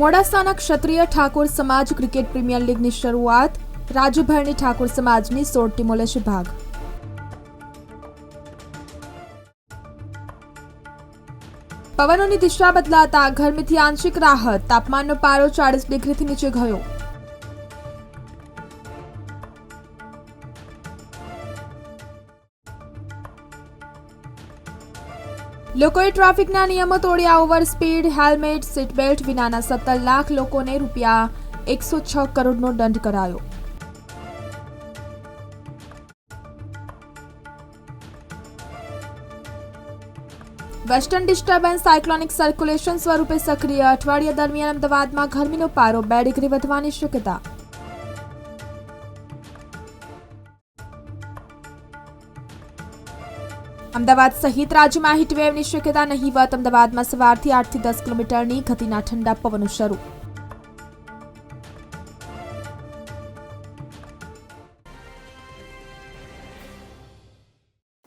મોડાસાના ક્ષત્રિય ઠાકોર સમાજ cricket premier લીગની શરૂઆત રાજ્યભરની ઠાકોર સમાજની સોળ ટીમો લેશે ભાગ. પવનોની દિશા બદલાતા ગરમીથી આંશિક રાહત, તાપમાનનો પારો ચાળીસ ડિગ્રીથી નીચે ગયો. લોકોએ ટ્રાફિકના નિયમો તોડ્યા over speed, helmet seat belt વિનાના સત્તર લાખ લોકોને રૂપિયા એકસો છ કરોડનો દંડ કરાયો. વેસ્ટર્ન ડિસ્ટર્બન્સ સાયક્લોનિક સર્ક્યુલેશન સ્વરૂપે સક્રિય અઠવાડિયા દરમિયાન અમદાવાદમાં ગરમીનો પારો બે ડિગ્રી વધવાની શક્યતા અમદાવાદ સહિત રાજ્યમાં હીટવેવની શક્યતા નહીવત અમદાવાદમાં સવારથી આઠથી દસ કિલોમીટરની ગતિના ઠંડા પવનો શરૂ.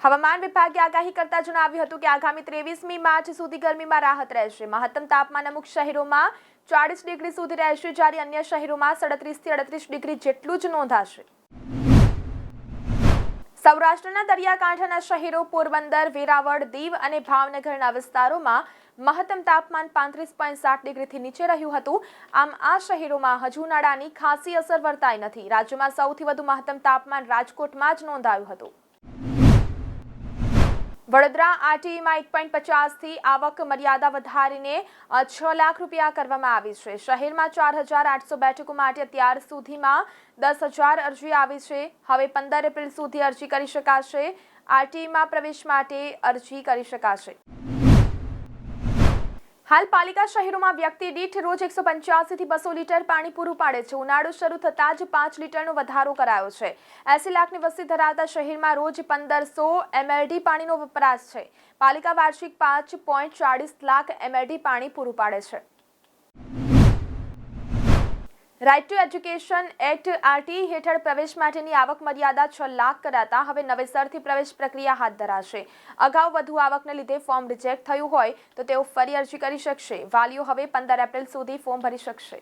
હવામાન વિભાગે આગાહી કરતા જણાવ્યું હતું કે આગામી ત્રેવીસમી માર્ચ સુધી ગરમીમાં રાહત રહેશે. મહત્તમ તાપમાન અમુક શહેરોમાં ચાળીસ ડિગ્રી સુધી રહેશે, જ્યારે અન્ય શહેરોમાં સડત્રીસથી અડત્રીસ ડિગ્રી જેટલું જ નોંધાશે. સૌરાષ્ટ્રના દરિયાકાંઠાના શહેરો પોરબંદર, વેરાવળ, દીવ અને ભાવનગરના વિસ્તારોમાં મહત્તમ તાપમાન પાંત્રીસ પોઈન્ટ સાત ડિગ્રીથી નીચે રહ્યું હતું. આમ આ શહેરોમાં હજુ ઉનાળાની ખાસી અસર વર્તાઈ નથી. રાજ્યમાં સૌથી વધુ મહત્તમ તાપમાન રાજકોટમાં જ નોંધાયું હતું. વડોદરા આરટીઈમાં એક પોઈન્ટ પચાસથી આવક મર્યાદા વધારીને છ લાખ રૂપિયા કરવામાં આવી છે. શહેરમાં ચાર હજાર આઠસો બેઠકો માટે અત્યાર સુધીમાં દસ હજાર અરજી આવી છે. હવે પંદર એપ્રિલ સુધી અરજી કરી શકાશે. આરટીઈમાં પ્રવેશ માટે અરજી કરી શકાશે. હાલ પાલિકા શહેરોમાં વ્યક્તિ દીઠ રોજ એકસો પંચ્યાસીથી બસો લીટર પાણી પૂરું પાડે છે. ઉનાળો શરૂ થતાં જ પાંચ લીટરનો વધારો કરાયો છે. એસી લાખની વસ્તી ધરાવતા શહેરમાં રોજ પંદરસો એમએલડી પાણીનો વપરાશ છે. પાલિકા વાર્ષિક પાંચ પોઈન્ટ ચાળીસ લાખ એમએલડી પાણી પૂરું પાડે છે. Right to education act RT હેઠળ પ્રવેશ માટેની આવક મર્યાદા છ લાખ કરાતા હવે નવેસરથી પ્રવેશ પ્રક્રિયા હાથ ધરાશે. અગાઉ વધુ આવકને લીધે ફોર્મ રિજેક્ટ થયું હોય તો તેઓ ફરી અરજી કરી શકશે. વાલીઓ હવે પંદર એપ્રિલ સુધી ફોર્મ ભરી શકશે.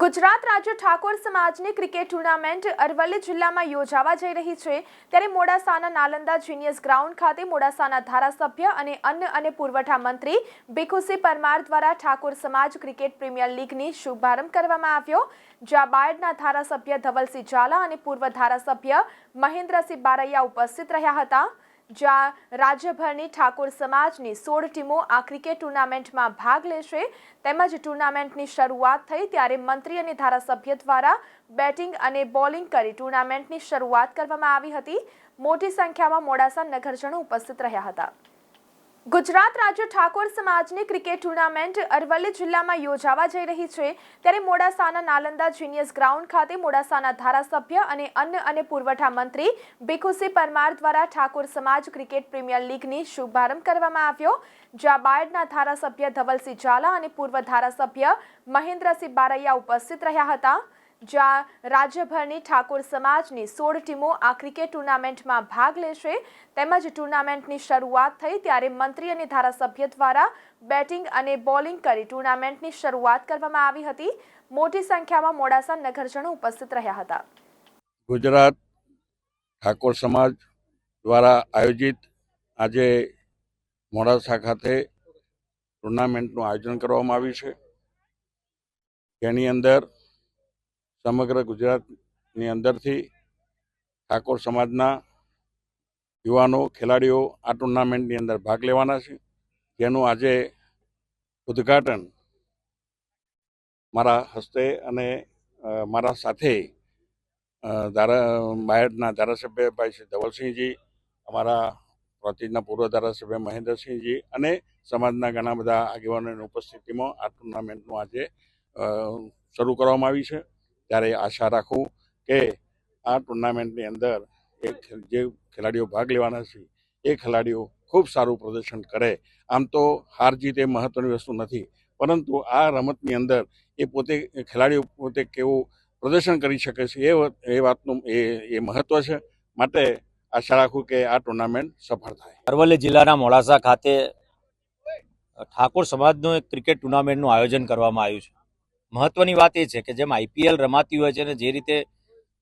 ગુજરાત રાજ્ય ઠાકોર સમાજની ક્રિકેટ ટુર્નામેન્ટ અરવલ્લી જિલ્લામાં યોજાવા જઈ રહી છે. ત્યારે મોડાસાના નાલંદા જીનિયસ ગ્રાઉન્ડ ખાતે મોડાસાના ધારાસભ્ય અને અન્ન અને પુરવઠા મંત્રી ભીખુસિંહ પરમાર દ્વારા ઠાકોર સમાજ ક્રિકેટ પ્રીમિયર લીગની શુભારંભ કરવામાં આવ્યો. જ્યાં બાયડના ધારાસભ્ય ધવલસિંહ ઝાલા અને પૂર્વ ધારાસભ્ય મહેન્દ્રસિંહ બારૈયા ઉપસ્થિત રહ્યા હતા. જ્યાં રાજ્યભરની ઠાકોર સમાજની સોળ ટીમો આ ક્રિકેટ ટુર્નામેન્ટમાં ભાગ લેશે. તેમજ ટુર્નામેન્ટની શરૂઆત થઈ ત્યારે મંત્રી અને ધારાસભ્ય દ્વારા બેટિંગ અને બોલિંગ કરી ટુર્નામેન્ટની શરૂઆત કરવામાં આવી હતી. મોટી સંખ્યામાં મોડાસા નગરજનો ઉપસ્થિત રહ્યા હતા. ગુજરાત રાજ્ય ઠાકોર સમાજની ક્રિકેટ ટુર્નામેન્ટ અરવલ્લી જિલ્લામાં યોજાવા જઈ રહી છે. ત્યારે મોડાસાના નાલંદા જીનિયસ ગ્રાઉન્ડ ખાતે મોડાસાના ધારાસભ્ય અને અન્ન અને પુરવઠા મંત્રી ભીખુસિંહ પરમાર દ્વારા ઠાકોર સમાજ ક્રિકેટ પ્રીમિયર લીગની શુભારંભ કરવામાં આવ્યો. જ્યાં બાયડના ધારાસભ્ય ધવલસિંહ ઝાલા અને પૂર્વ ધારાસભ્ય મહેન્દ્રસિંહ બારૈયા ઉપસ્થિત રહ્યા હતા. જ્યાં રાજ્યભરની ઠાકોર સમાજની સોળ ટીમો આ ક્રિકેટ ટુર્નામેન્ટમાં ભાગ લેશે. તેમજ ટુર્નામેન્ટની શરૂઆત થઈ ત્યારે મંત્રી અને ધારાસભ્ય દ્વારા બેટિંગ અને બોલિંગ કરી ટુર્નામેન્ટની શરૂઆત કરવામાં આવી હતી. મોટી સંખ્યામાં મોડાસા નગરજનો ઉપસ્થિત રહ્યા હતા. ગુજરાત ઠાકોર સમાજ દ્વારા આયોજિત આજે મોડાસા ખાતે ટુર્નામેન્ટનું આયોજન કરવામાં આવ્યું છે. જેની અંદર સમગ્ર ગુજરાતની અંદરથી ઠાકોર સમાજના યુવાનો, ખેલાડીઓ આ ટુર્નામેન્ટની અંદર ભાગ લેવાના છે. જેનું આજે ઉદ્ઘાટન મારા હસ્તે અને મારા સાથે ધારા, બાયડના ધારાસભ્ય ભાઈ શ્રી ધવલસિંહજી, અમારા પ્રાંતિજના પૂર્વ ધારાસભ્ય મહેન્દ્રસિંહજી અને સમાજના ઘણા બધા આગેવાનોની ઉપસ્થિતિમાં આ ટુર્નામેન્ટનું આજે શરૂ કરવામાં આવી છે. ત્યારે આશા રાખું કે આ ટુર્નામેન્ટની અંદર એ જે ખેલાડીઓ ભાગ લેવાના છે, એ ખેલાડીઓ ખૂબ સારું પ્રદર્શન કરે. આમ તો હાર જીત એ મહત્વની વસ્તુ નથી, પરંતુ આ રમતની અંદર એ પોતે ખેલાડીઓ પોતે કેવું પ્રદર્શન કરી શકે છે એ એ વાતનું એ એ મહત્વ છે. માટે આશા રાખું કે આ ટુર્નામેન્ટ સફળ થાય. અરવલ્લી જિલ્લાના મોડાસા ખાતે ઠાકોર સમાજનું એક ક્રિકેટ ટુર્નામેન્ટનું આયોજન કરવામાં આવ્યું છે. મહત્વની વાત એ છે કે જેમ આઈપીએલ રમાતી હોય છે અને જે રીતે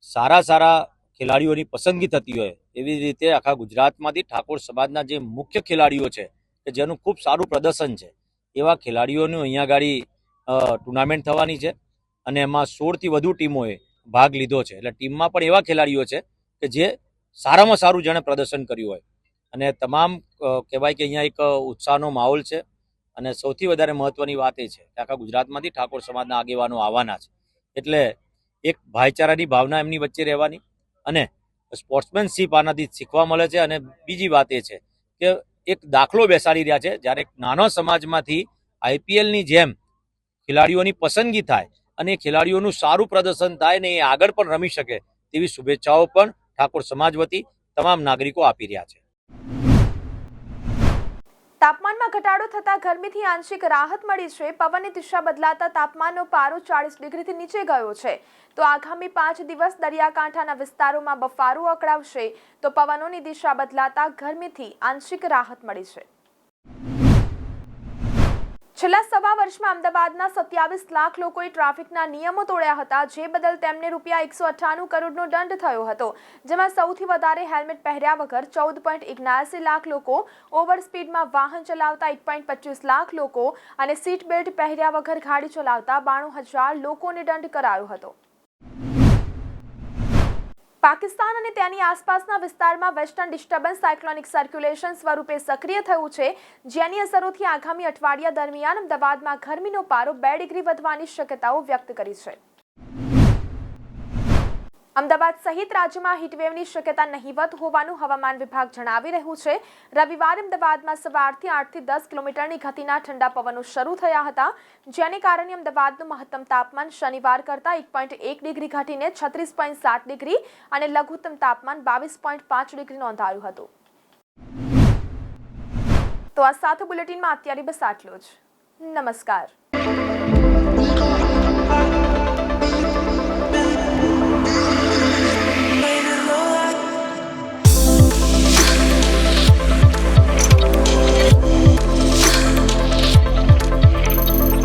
સારા સારા ખેલાડીઓની પસંદગી થતી હોય, એવી રીતે આખા ગુજરાતમાંથી ઠાકોર સમાજના જે મુખ્ય ખેલાડીઓ છે, કે જેનું ખૂબ સારું પ્રદર્શન છે, એવા ખેલાડીઓનું અહીંયા ગાડી ટુર્નામેન્ટ થવાની છે અને એમાં સોળથી વધુ ટીમોએ ભાગ લીધો છે. એટલે ટીમમાં પણ એવા ખેલાડીઓ છે કે જે સારામાં સારું જેણે પ્રદર્શન કર્યું હોય. અને તમામ કહેવાય કે અહીંયા એક ઉત્સાહનો માહોલ છે. અને સૌથી વધારે મહત્વની વાત એ છે કે આખા ગુજરાતમાંથી ઠાકોર સમાજના આગેવાનો આવવાના છે. એટલે એક ભાઈચારાની ભાવના એમની વચ્ચે રહેવાની અને સ્પોર્ટ્સમેનશીપ આનાથી શીખવા મળે છે અને બીજી વાત એ છે કે એક દાખલો બેસાડી રહ્યા છે જ્યારે એક નાનો સમાજમાંથી આઈપીએલની જેમ ખેલાડીઓની પસંદગી થાય અને ખેલાડીઓનું સારું પ્રદર્શન થાય ને એ આગળ પણ રમી શકે તેવી શુભેચ્છાઓ પણ ઠાકોર સમાજ વતી તમામ નાગરિકો આપી રહ્યા છે. તાપમાનમાં ઘટાડો થતા ગરમીથી આંશિક રાહત મળી છે. પવનની દિશા બદલાતા તાપમાનનો પારો ચાળીસ ડિગ્રીથી નીચે ગયો છે. તો આગામી પાંચ દિવસ દરિયાકાંઠાના વિસ્તારોમાં બફારો અકળાવશે. તો પવનોની દિશા બદલાતા ગરમીથી આંશિક રાહત મળી છે. છેલ્લા સવા વર્ષમાં અમદાવાદના સત્યાવીસ લાખ લોકોએ ટ્રાફિકના નિયમો તોડ્યા હતા, જે બદલ તેમને રૂપિયા એકસો અઠ્ઠાણું કરોડનો દંડ થયો હતો. જેમાં સૌથી વધારે હેલ્મેટ પહેર્યા વગર ચૌદ પોઈન્ટ એકનાસી લાખ લોકો, ઓવર સ્પીડમાં વાહન ચલાવતા એક પોઈન્ટ પચીસ લાખ લોકો અને સીટ બેલ્ટ પહેર્યા વગર ગાડી ચલાવતા બાણું હજાર લોકોને દંડ કરાયો હતો. પાકિસ્તાન અને તેની આસપાસના વિસ્તારમાં વેસ્ટર્ન ડિસ્ટર્બન્સ સાયક્લોનિક સર્ક્યુલેશન સ્વરૂપે સક્રિય થયું છે, જેની અસરોથી આગામી અઠવાડિયા દરમિયાન અમદાવાદમાં ગરમીનો પારો બે ડિગ્રી વધવાની શક્યતાઓ વ્યક્ત કરી છે. અમદાવાદ સહિત રાજ્યમાં હીટવેવની શક્યતા નહીવત હોવાનું હવામાન વિભાગ જણાવી રહ્યું છે. રવિવારે અમદાવાદમાં સવારથી આઠથી દસ કિલોમીટરની ગતિના ઠંડા પવનો શરૂ થયા હતા. જેને કારણે અમદાવાદનું મહત્તમ તાપમાન શનિવાર કરતાં એક પોઈન્ટ એક ડિગ્રી ઘટીને છત્રીસ પોઈન્ટ સાત ડિગ્રી અને લઘુત્તમ તાપમાન બાવીસ પોઈન્ટ પાંચ ડિગ્રી નોંધાયું હતું. તો આ સાથે બુલેટિનમાં અત્યારે બસ આટલું જ. નમસ્કાર.